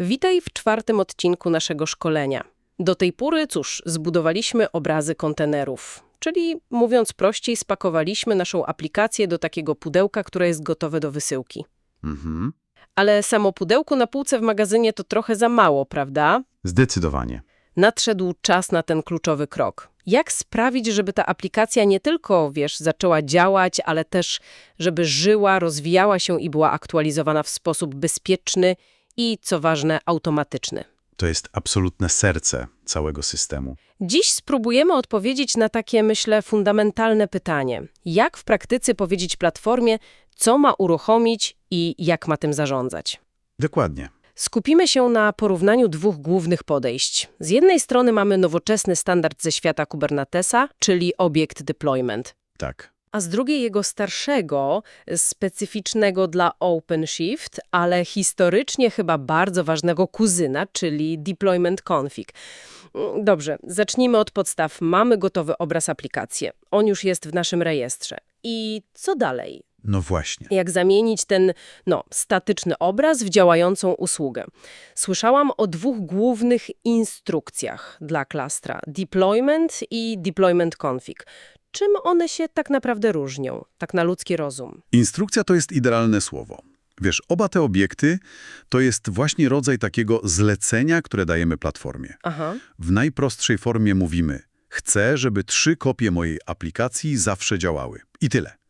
Witaj w czwartym odcinku naszego szkolenia. Do tej pory, cóż, zbudowaliśmy obrazy kontenerów, czyli mówiąc prościej, spakowaliśmy naszą aplikację do takiego pudełka, które jest gotowe do wysyłki. Mhm. Ale samo pudełko na półce w magazynie to trochę za mało, prawda? Zdecydowanie. Nadszedł czas na ten kluczowy krok. Jak sprawić, żeby ta aplikacja nie tylko, wiesz, zaczęła działać, ale też, żeby żyła, rozwijała się i była aktualizowana w sposób bezpieczny i, co ważne, automatyczny? To jest absolutne serce całego systemu. Dziś spróbujemy odpowiedzieć na takie, myślę, fundamentalne pytanie. Jak w praktyce powiedzieć platformie, co ma uruchomić i jak ma tym zarządzać? Dokładnie. Skupimy się na porównaniu dwóch głównych podejść. Z jednej strony mamy nowoczesny standard ze świata Kubernetesa, czyli Object Deployment, Tak. A z drugiej jego starszego, specyficznego dla OpenShift, ale historycznie chyba bardzo ważnego kuzyna, czyli Deployment Config. Dobrze, zacznijmy od podstaw. Mamy gotowy obraz aplikacji. On już jest w naszym rejestrze. I co dalej? No właśnie. jak zamienić ten no, statyczny obraz w działającą usługę. Słyszałam o dwóch głównych instrukcjach dla klastra: deployment i deployment config. Czym one się tak naprawdę różnią, tak na ludzki rozum? Instrukcja to jest idealne słowo. Wiesz, oba te obiekty to jest właśnie rodzaj takiego zlecenia, które dajemy platformie. Aha, W najprostszej formie mówimy: chcę, żeby trzy kopie mojej aplikacji zawsze działały. I tyle.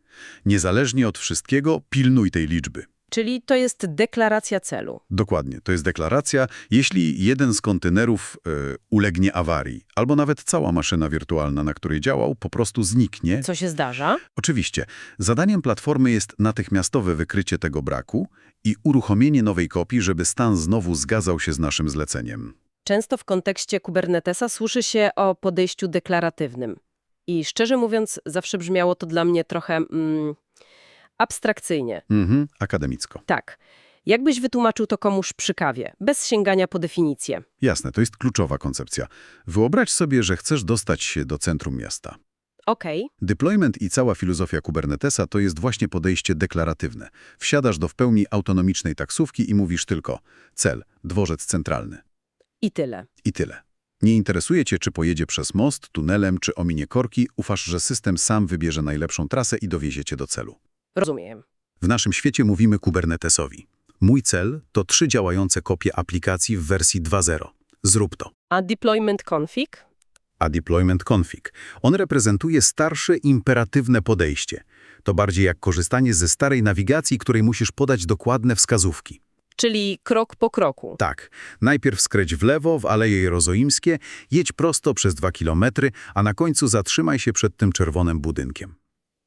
Niezależnie od wszystkiego, pilnuj tej liczby. czyli to jest deklaracja celu. Dokładnie, to jest deklaracja, jeśli jeden z kontenerów e, ulegnie awarii, albo nawet cała maszyna wirtualna, na której działał, po prostu zniknie. Co się zdarza? Oczywiście, zadaniem platformy jest natychmiastowe wykrycie tego braku i uruchomienie nowej kopii, żeby stan znowu zgadzał się z naszym zleceniem. Często w kontekście Kubernetesa słyszy się o podejściu deklaratywnym. I szczerze mówiąc, zawsze brzmiało to dla mnie trochę mm, abstrakcyjnie. Mhm, akademicko. Tak. Jakbyś wytłumaczył to komuś przy kawie, bez sięgania po definicję? Jasne, to jest kluczowa koncepcja. Wyobraź sobie, że chcesz dostać się do centrum miasta. Okej, Deployment i cała filozofia Kubernetesa to jest właśnie podejście deklaratywne. Wsiadasz do w pełni autonomicznej taksówki i mówisz tylko cel, dworzec centralny. i tyle. I tyle. Nie interesuje cię, czy pojedzie przez most, tunelem, czy ominie korki, ufasz, że system sam wybierze najlepszą trasę i dowiezie cię do celu. Rozumiem. W naszym świecie mówimy Kubernetesowi. Mój cel to trzy działające kopie aplikacji w wersji 2.0. Zrób to. A deployment config? A deployment config. On reprezentuje starsze, imperatywne podejście. To bardziej jak korzystanie ze starej nawigacji, której musisz podać dokładne wskazówki. Czyli krok po kroku. Tak, najpierw skręć w lewo, w Aleje Jerozoimskie, jedź prosto przez dwa kilometry, a na końcu zatrzymaj się przed tym czerwonym budynkiem.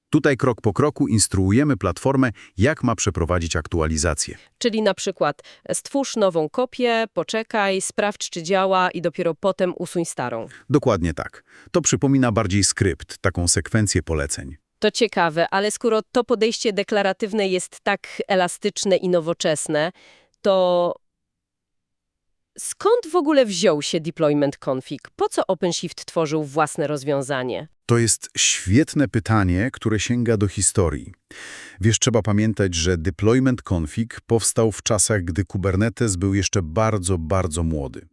Tutaj krok po kroku instruujemy platformę, jak ma przeprowadzić aktualizację. Czyli na przykład stwórz nową kopię, poczekaj, sprawdź czy działa i dopiero potem usuń starą. Dokładnie tak. To przypomina bardziej skrypt, taką sekwencję poleceń. To ciekawe, ale skoro to podejście deklaratywne jest tak elastyczne i nowoczesne, to skąd w ogóle wziął się deployment config? Po co OpenShift tworzył własne rozwiązanie? To jest świetne pytanie, które sięga do historii. Wiesz, trzeba pamiętać, że deployment config powstał w czasach, gdy Kubernetes był jeszcze bardzo, bardzo młody.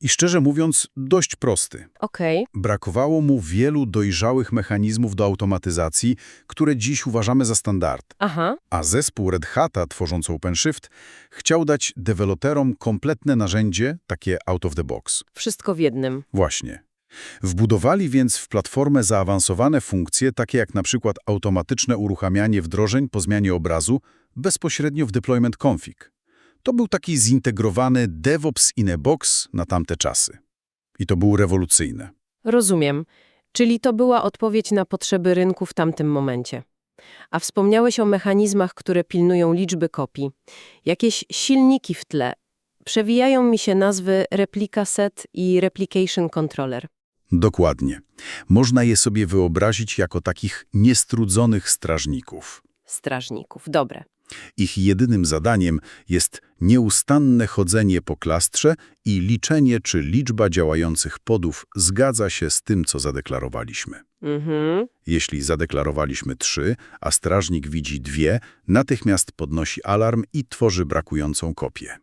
I szczerze mówiąc, dość prosty. Okej, Brakowało mu wielu dojrzałych mechanizmów do automatyzacji, które dziś uważamy za standard. aha, A zespół Red Hata, tworząc OpenShift, chciał dać deweloperom kompletne narzędzie, takie out of the box. wszystko w jednym. Właśnie. Wbudowali więc w platformę zaawansowane funkcje, takie jak na przykład automatyczne uruchamianie wdrożeń po zmianie obrazu bezpośrednio w deployment config. To był taki zintegrowany DevOps in a box na tamte czasy. I to było rewolucyjne. Rozumiem. Czyli to była odpowiedź na potrzeby rynku w tamtym momencie. A wspomniałeś o mechanizmach, które pilnują liczby kopii. Jakieś silniki w tle. Przewijają mi się nazwy replika set i replication controller. Dokładnie. Można je sobie wyobrazić jako takich niestrudzonych strażników. Strażników. Dobre. Ich jedynym zadaniem jest nieustanne chodzenie po klastrze i liczenie, czy liczba działających podów zgadza się z tym, co zadeklarowaliśmy. Mhm. Jeśli zadeklarowaliśmy trzy, a strażnik widzi dwie, natychmiast podnosi alarm i tworzy brakującą kopię.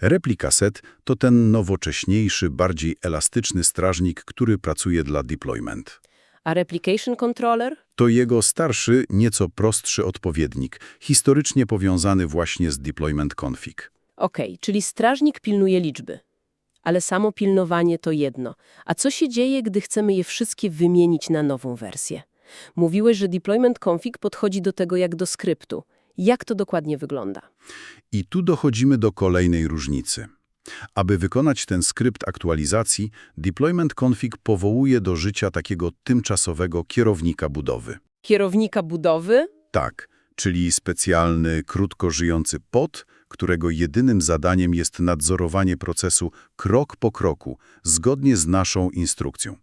Replika set to ten nowocześniejszy, bardziej elastyczny strażnik, który pracuje dla deployment. A Replication Controller? To jego starszy, nieco prostszy odpowiednik, historycznie powiązany właśnie z deployment config. Okej, czyli strażnik pilnuje liczby. Ale samo pilnowanie to jedno. A co się dzieje, gdy chcemy je wszystkie wymienić na nową wersję? Mówiłeś, że deployment config podchodzi do tego jak do skryptu. Jak to dokładnie wygląda? I tu dochodzimy do kolejnej różnicy. Aby wykonać ten skrypt aktualizacji, deployment config powołuje do życia takiego tymczasowego kierownika budowy. Kierownika budowy? Tak, czyli specjalny, krótko żyjący pod, którego jedynym zadaniem jest nadzorowanie procesu krok po kroku, zgodnie z naszą instrukcją.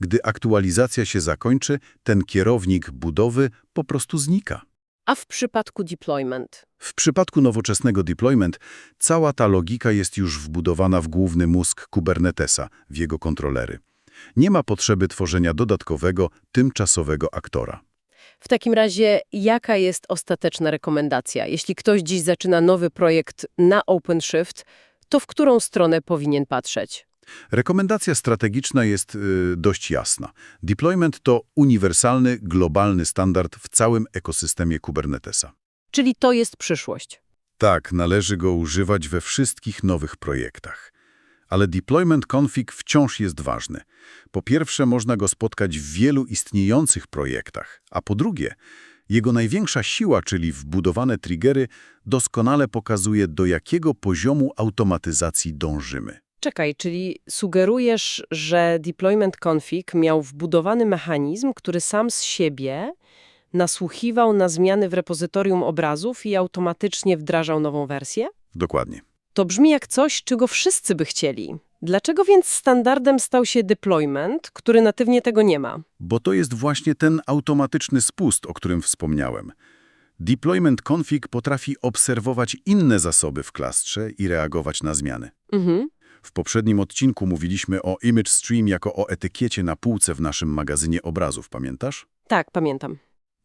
Gdy aktualizacja się zakończy, ten kierownik budowy po prostu znika. A w przypadku deployment? W przypadku nowoczesnego deployment cała ta logika jest już wbudowana w główny mózg Kubernetesa, w jego kontrolery. Nie ma potrzeby tworzenia dodatkowego, tymczasowego aktora. W takim razie, jaka jest ostateczna rekomendacja? Jeśli ktoś dziś zaczyna nowy projekt na OpenShift, to w którą stronę powinien patrzeć? Rekomendacja strategiczna jest y, dość jasna. Deployment to uniwersalny, globalny standard w całym ekosystemie Kubernetesa. Czyli to jest przyszłość. Tak, należy go używać we wszystkich nowych projektach. Ale deployment config wciąż jest ważny. Po pierwsze, można go spotkać w wielu istniejących projektach, a po drugie, jego największa siła, czyli wbudowane triggery, doskonale pokazuje, do jakiego poziomu automatyzacji dążymy. Czekaj, czyli sugerujesz, że deployment config miał wbudowany mechanizm, który sam z siebie nasłuchiwał na zmiany w repozytorium obrazów i automatycznie wdrażał nową wersję? Dokładnie. To brzmi jak coś, czego wszyscy by chcieli. Dlaczego więc standardem stał się deployment, który natywnie tego nie ma? Bo to jest właśnie ten automatyczny spust, o którym wspomniałem. Deployment config potrafi obserwować inne zasoby w klastrze i reagować na zmiany. Mhm. W poprzednim odcinku mówiliśmy o Image Stream jako o etykiecie na półce w naszym magazynie obrazów, pamiętasz? Tak, pamiętam.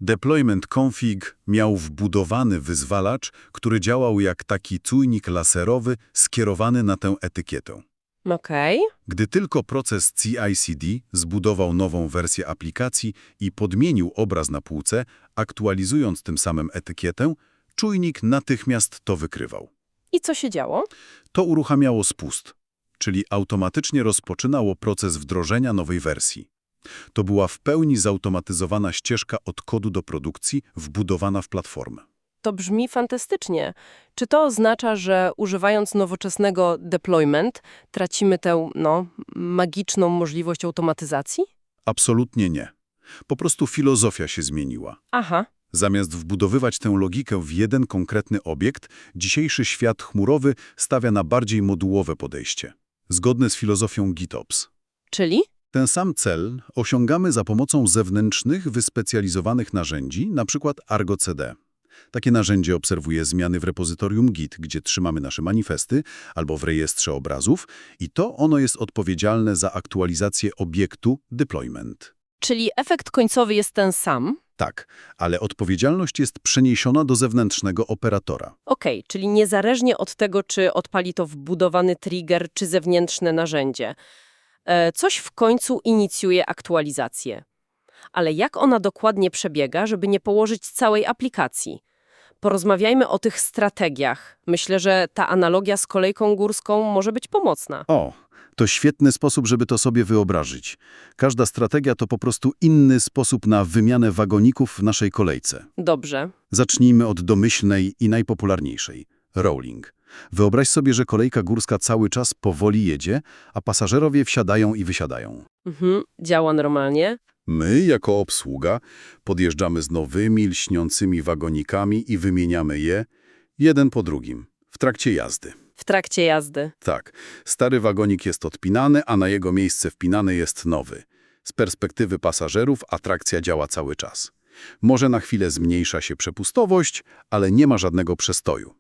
Deployment config miał wbudowany wyzwalacz, który działał jak taki czujnik laserowy skierowany na tę etykietę. Okej. Gdy tylko proces CI/CD zbudował nową wersję aplikacji i podmienił obraz na półce, aktualizując tym samym etykietę, czujnik natychmiast to wykrywał. I co się działo? To uruchamiało spust, czyli automatycznie rozpoczynało proces wdrożenia nowej wersji. To była w pełni zautomatyzowana ścieżka od kodu do produkcji wbudowana w platformę. To brzmi fantastycznie. Czy to oznacza, że używając nowoczesnego deployment tracimy tę, no, magiczną możliwość automatyzacji? Absolutnie nie. Po prostu filozofia się zmieniła. Aha. Zamiast wbudowywać tę logikę w jeden konkretny obiekt, dzisiejszy świat chmurowy stawia na bardziej modułowe podejście, zgodne z filozofią GitOps. Czyli? Ten sam cel osiągamy za pomocą zewnętrznych, wyspecjalizowanych narzędzi, np. Argo CD. Takie narzędzie obserwuje zmiany w repozytorium Git, gdzie trzymamy nasze manifesty, albo w rejestrze obrazów i to ono jest odpowiedzialne za aktualizację obiektu deployment. Czyli efekt końcowy jest ten sam? Tak, ale odpowiedzialność jest przeniesiona do zewnętrznego operatora. Okej, czyli niezależnie od tego, czy odpali to wbudowany trigger, czy zewnętrzne narzędzie. E, coś w końcu inicjuje aktualizację. Ale jak ona dokładnie przebiega, żeby nie położyć całej aplikacji? Porozmawiajmy o tych strategiach. Myślę, że ta analogia z kolejką górską może być pomocna. O, to świetny sposób, żeby to sobie wyobrazić. Każda strategia to po prostu inny sposób na wymianę wagoników w naszej kolejce. Dobrze. Zacznijmy od domyślnej i najpopularniejszej – rolling. Wyobraź sobie, że kolejka górska cały czas powoli jedzie, a pasażerowie wsiadają i wysiadają. Mhm, działa normalnie. My, jako obsługa, podjeżdżamy z nowymi, lśniącymi wagonikami i wymieniamy je, jeden po drugim, w trakcie jazdy. W trakcie jazdy. Tak, stary wagonik jest odpinany, a na jego miejsce wpinany jest nowy. Z perspektywy pasażerów atrakcja działa cały czas. Może na chwilę zmniejsza się przepustowość, ale nie ma żadnego przestoju.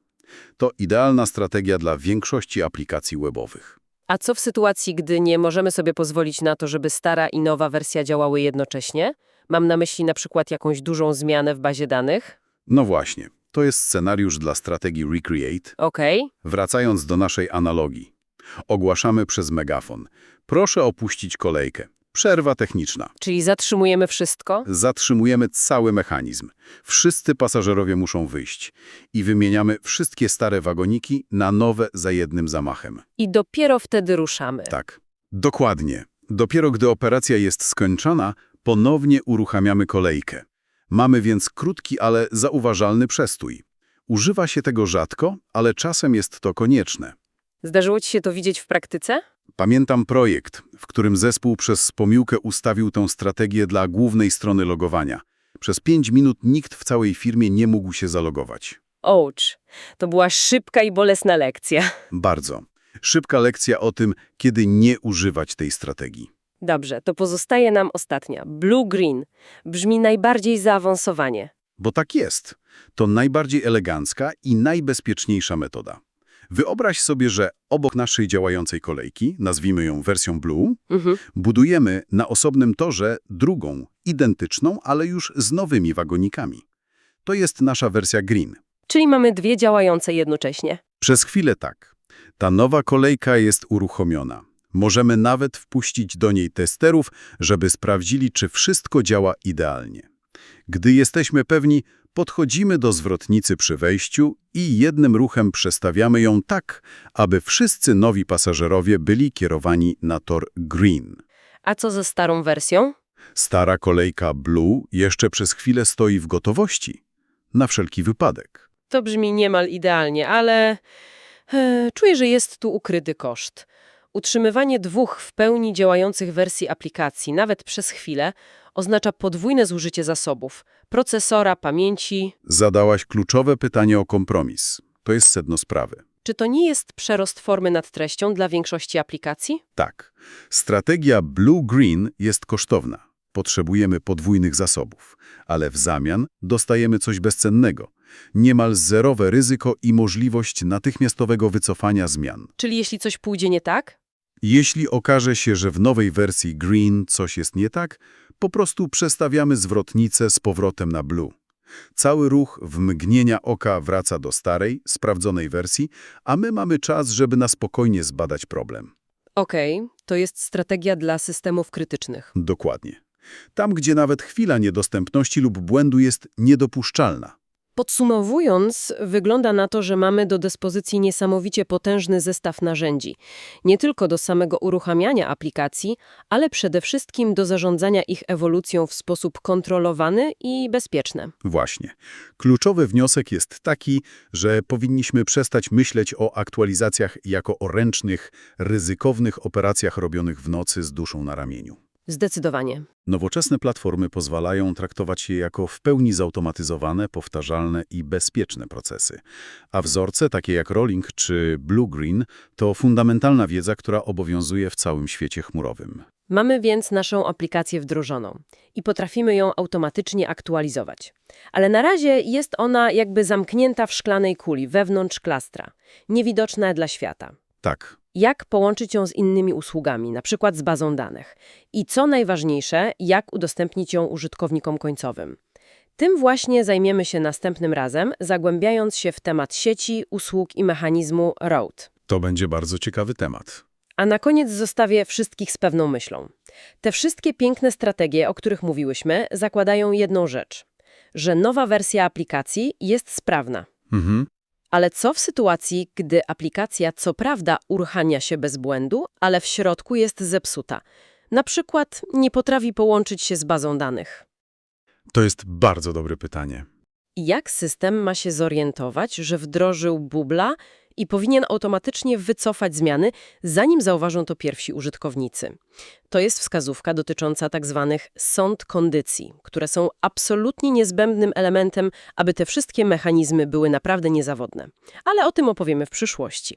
To idealna strategia dla większości aplikacji webowych. A co w sytuacji, gdy nie możemy sobie pozwolić na to, żeby stara i nowa wersja działały jednocześnie? Mam na myśli na przykład jakąś dużą zmianę w bazie danych? No właśnie, To jest scenariusz dla strategii Recreate. Okej. Wracając do naszej analogii. Ogłaszamy przez megafon. Proszę opuścić kolejkę. Przerwa techniczna. Czyli zatrzymujemy wszystko? Zatrzymujemy cały mechanizm. Wszyscy pasażerowie muszą wyjść. I wymieniamy wszystkie stare wagoniki na nowe za jednym zamachem. I dopiero wtedy ruszamy. Tak. Dokładnie. Dopiero gdy operacja jest skończona, ponownie uruchamiamy kolejkę. Mamy więc krótki, ale zauważalny przestój. Używa się tego rzadko, ale czasem jest to konieczne. Zdarzyło ci się to widzieć w praktyce? Pamiętam projekt, w którym zespół przez pomyłkę ustawił tę strategię dla głównej strony logowania. Przez 5 minut nikt w całej firmie nie mógł się zalogować. Ouch. To była szybka i bolesna lekcja. Bardzo. Szybka lekcja o tym, kiedy nie używać tej strategii. Dobrze, to pozostaje nam ostatnia. Blue-green. Brzmi najbardziej zaawansowanie. Bo tak jest. To najbardziej elegancka i najbezpieczniejsza metoda. Wyobraź sobie, że obok naszej działającej kolejki, nazwijmy ją wersją Blue, Mhm. budujemy na osobnym torze drugą, identyczną, ale już z nowymi wagonikami. To jest nasza wersja Green. Czyli mamy dwie działające jednocześnie. Przez chwilę tak. Ta nowa kolejka jest uruchomiona. Możemy nawet wpuścić do niej testerów, żeby sprawdzili, czy wszystko działa idealnie. Gdy jesteśmy pewni, podchodzimy do zwrotnicy przy wejściu i jednym ruchem przestawiamy ją tak, aby wszyscy nowi pasażerowie byli kierowani na tor Green. A co ze starą wersją? Stara kolejka Blue jeszcze przez chwilę stoi w gotowości. Na wszelki wypadek. To brzmi niemal idealnie, ale e, czuję, że jest tu ukryty koszt. Utrzymywanie dwóch w pełni działających wersji aplikacji, nawet przez chwilę, oznacza podwójne zużycie zasobów procesora, pamięci. Zadałaś kluczowe pytanie o kompromis. To jest sedno sprawy. Czy to nie jest przerost formy nad treścią dla większości aplikacji? Tak. Strategia Blue-Green jest kosztowna. Potrzebujemy podwójnych zasobów, ale w zamian dostajemy coś bezcennego. Niemal zerowe ryzyko i możliwość natychmiastowego wycofania zmian. Czyli jeśli coś pójdzie nie tak? Jeśli okaże się, że w nowej wersji Green coś jest nie tak, po prostu przestawiamy zwrotnicę z powrotem na Blue. Cały ruch w mgnienia oka wraca do starej, sprawdzonej wersji, a my mamy czas, żeby na spokojnie zbadać problem. Okej, to jest strategia dla systemów krytycznych. Dokładnie. Tam, gdzie nawet chwila niedostępności lub błędu jest niedopuszczalna. Podsumowując, wygląda na to, że mamy do dyspozycji niesamowicie potężny zestaw narzędzi. Nie tylko do samego uruchamiania aplikacji, ale przede wszystkim do zarządzania ich ewolucją w sposób kontrolowany i bezpieczny. Właśnie. Kluczowy wniosek jest taki, że powinniśmy przestać myśleć o aktualizacjach jako o ręcznych, ryzykownych operacjach robionych w nocy z duszą na ramieniu. Zdecydowanie. Nowoczesne platformy pozwalają traktować je jako w pełni zautomatyzowane, powtarzalne i bezpieczne procesy. A wzorce, takie jak Rolling czy Blue-Green, to fundamentalna wiedza, która obowiązuje w całym świecie chmurowym. Mamy więc naszą aplikację wdrożoną i potrafimy ją automatycznie aktualizować. Ale na razie jest ona jakby zamknięta w szklanej kuli wewnątrz klastra, niewidoczna dla świata. Tak, Jak połączyć ją z innymi usługami, na przykład z bazą danych? I co najważniejsze, jak udostępnić ją użytkownikom końcowym? Tym właśnie zajmiemy się następnym razem, zagłębiając się w temat sieci, usług i mechanizmu ROAD. to będzie bardzo ciekawy temat. A na koniec zostawię wszystkich z pewną myślą. Te wszystkie piękne strategie, o których mówiłyśmy, zakładają jedną rzecz. Że nowa wersja aplikacji jest sprawna. Mhm. Ale co w sytuacji, gdy aplikacja co prawda uruchamia się bez błędu, ale w środku jest zepsuta? Na przykład nie potrafi połączyć się z bazą danych. To jest bardzo dobre pytanie. Jak system ma się zorientować, że wdrożył bubla i powinien automatycznie wycofać zmiany, zanim zauważą to pierwsi użytkownicy? To jest wskazówka dotycząca tak zwanych sąd kondycji, które są absolutnie niezbędnym elementem, aby te wszystkie mechanizmy były naprawdę niezawodne. Ale o tym opowiemy w przyszłości.